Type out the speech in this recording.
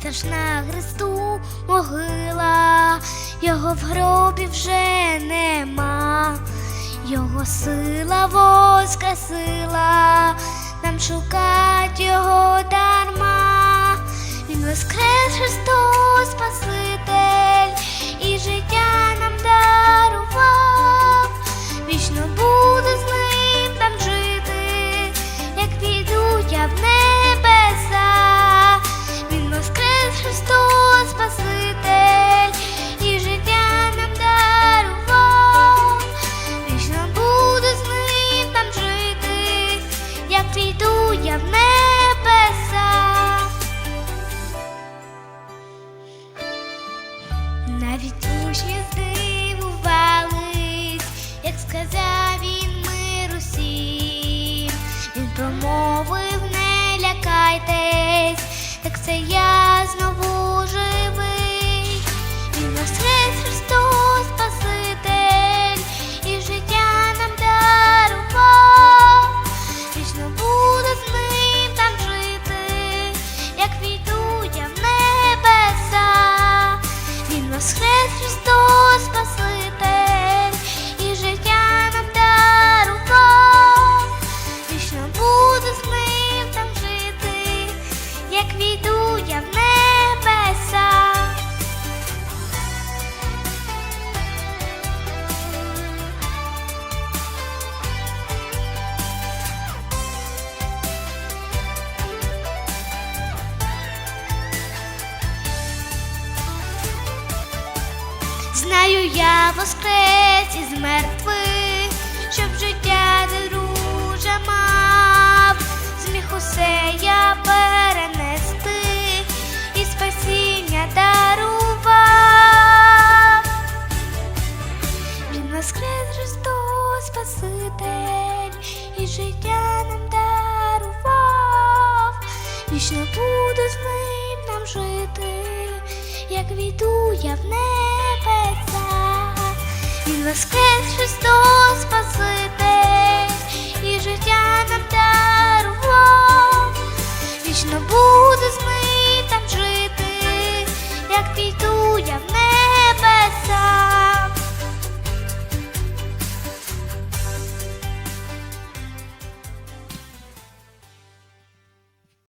страшна Христу могила, його в гробі вже нема, його сила воскресила, нам шукать його дарма. Христос Спаситель і життя нам дарував, вічно буду з ним там жити, як піду я в небеса. Навіть учні здивувались, як сказав він мир усім. Він промовив, не лякайтесь, так це я буду з ним там жити, як війду я в небеса. Знаю я воскрес із мертвих, щоб життя усе я перенести і спасіння дарував. Він воскрес Христос Спаситель і життя нам дарував. Вічно буду з ним нам жити, як війду я в небеса. Він воскрес Христос Спаситель і життя нам Алілуя в небеса.